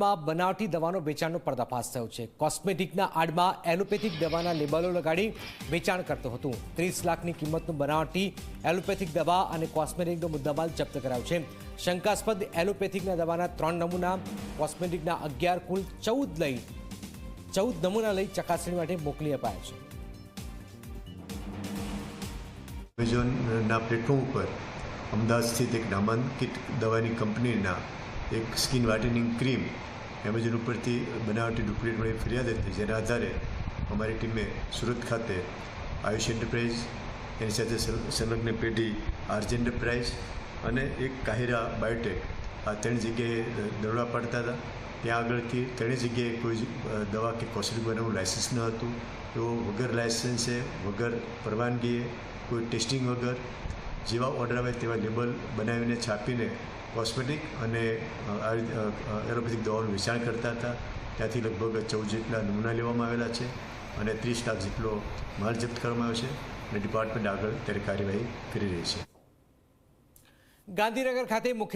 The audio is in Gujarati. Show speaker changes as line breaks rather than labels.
માં બનાવટી દવાનો વેચાણનો પર્દાફાશ થયો છે. કોસ્મેટિકના આડમાં એલોપેથિક દવાના લેબલો લગાડી વેચાણ કરતો હતો. ત્રીસ લાખની કિંમતનું બનાવટી એલોપેથિક દવા અને કોસ્મેટિકનો મુદ્દામાલ જપ્ત કરાયો છે. શંકાસ્પદ એલોપેથિકના દવાના ત્રણ નમૂના, કોસ્મેટિકના અગિયાર કુલ ચૌદ લઈ, ચૌદ નમૂના લઈ ચકાસણી માટે મોકલી અપાયા છે.
અમદાવાદ સ્થિત એક નામાંકિત દવાની કંપનીના એક સ્કિન વ્હાઇટનિંગ ક્રીમ એમેઝોન ઉપરથી બનાવટી ડુપ્લિકેટ મળી ફરિયાદ હતી, જેના આધારે અમારી ટીમે સુરત ખાતે આયુષ એન્ટરપ્રાઇઝ, એની સાથે સંલગ્ન પેઢી આરજે એન્ટરપ્રાઇઝ અને એક કાહિરા બાયોટેક આ ત્રણ જગ્યાએ દરોડા પાડતા હતા. ત્યાં આગળથી ત્રણેય જગ્યાએ કોઈ દવા કે કોસ્મેટિક બનાવવાનું લાયસન્સ ન હતું. તો વગર લાયસન્સે, વગર પરવાનગીએ, કોઈ ટેસ્ટિંગ વગર જેવા ઓર્ડર આવે તેવા લેબલ બનાવીને છાપીને કોસ્મેટિક અને એરોપેથિક દવાનું વેચાણ કરતા હતા. ત્યાંથી લગભગ ચૌદ જેટલા નમૂના લેવામાં આવેલા છે અને ત્રીસ લાખ જેટલો માલ જપ્ત કરવામાં આવ્યો છે અને ડિપાર્ટમેન્ટ આગળ ત્યારે કાર્યવાહી કરી રહી છે.
ગાંધીનગર ખાતે મુખ્ય